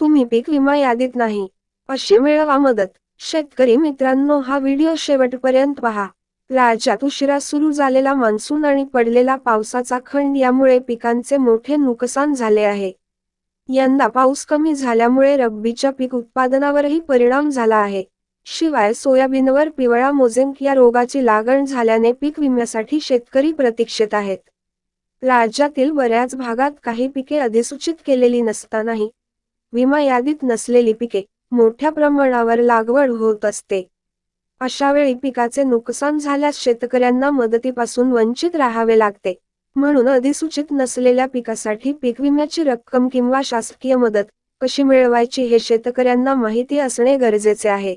तुम्ही पीक विमा यादीत नाही. अशी मिळवा मदत. शेतकरी मित्रांनो हा व्हिडिओ शेवटपर्यंत पहा. राज्यात उशिरा सुरू झालेला मान्सून आणि पडलेला पावसाचा खंड यामुळे पिकांचे मोठे नुकसान झाले आहे. यंदा पाऊस कमी झाल्यामुळे रब्बीच्या पीक उत्पादनावरही परिणाम झाला आहे. शिवाय सोयाबीनवर पिवळा मोझेंक या रोगाची लागण झाल्याने पीक विम्यासाठी शेतकरी प्रतीक्षेत आहेत. राज्यातील बऱ्याच भागात काही पिके अधिसूचित केलेली नसतानाही विमा यादीत नसलेली पिके मोठ्या प्रमाणावर लागवड होत असते. अशा वेळी पिकाचे नुकसान झाल्यास शेतकऱ्यांना मदतीपासून वंचित राहावे लागते. म्हणून अधिसूचित नसलेल्या पिकासाठी पीक विम्याची रक्कम किंवा शासकीय मदत कशी मिळवायची हे शेतकऱ्यांना माहिती असणे गरजेचे आहे.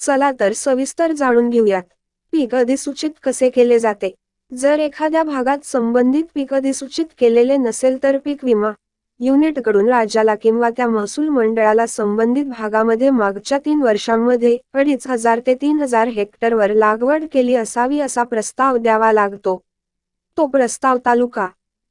चला तर सविस्तर जाणून घेऊयात. पीक अधिसूचित कसे केले जाते? जर एखाद्या भागात संबंधित पीक अधिसूचित केलेले नसेल तर पीक विमा युनिटकडून राज्याला किंवा त्या महसूल मंडळाला संबंधित भागामध्ये मागच्या तीन वर्षांमध्ये अडीच हजार ते तीन हजार हेक्टरवर लागवड केली असावी असा प्रस्ताव द्यावा लागतो. तो प्रस्ताव तालुका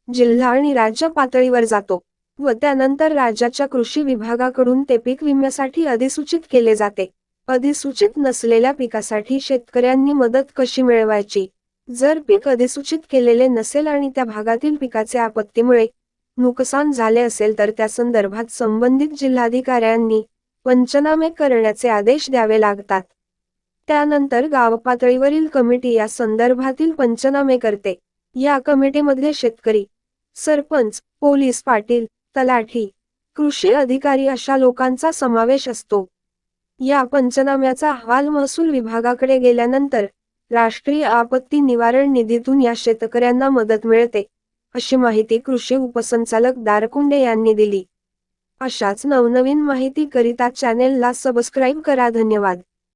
जिल्हा आणि राज्य पातळीवर जातो व त्यानंतर राज्याच्या कृषी विभागाकडून ते पीक विम्यासाठी अधिसूचित केले जाते. अधिसूचित नसलेल्या पिकासाठी शेतकऱ्यांनी मदत कशी मिळवायची? जर पीक अधिसूचित केलेले नसेल आणि त्या भागातील पिकाचे आपत्तीमुळे नुकसान झाले असेल तर त्या संदर्भात संबंधित जिल्हाधिकाऱ्यांनी पंचनामे करण्याचे आदेश द्यावे लागतात. त्यानंतर गाव पातळीवरील कमिटी या संदर्भातील पंचनामे करते. या कमिटीमधले शेतकरी सरपंच पोलीस पाटील तलाठी कृषी अधिकारी अशा लोकांचा समावेश असतो. या पंचनाम्याचा अहवाल महसूल विभागाकडे गेल्यानंतर राष्ट्रीय आपत्ती निवारण निधीतून या शेतकऱ्यांना मदत मिळते. अशी माहिती कृषी उपसंचालक दारकुंडे यांनी दिली. अशाच नवनवीन माहिती करिता चॅनेलला सबस्क्राईब करा. धन्यवाद.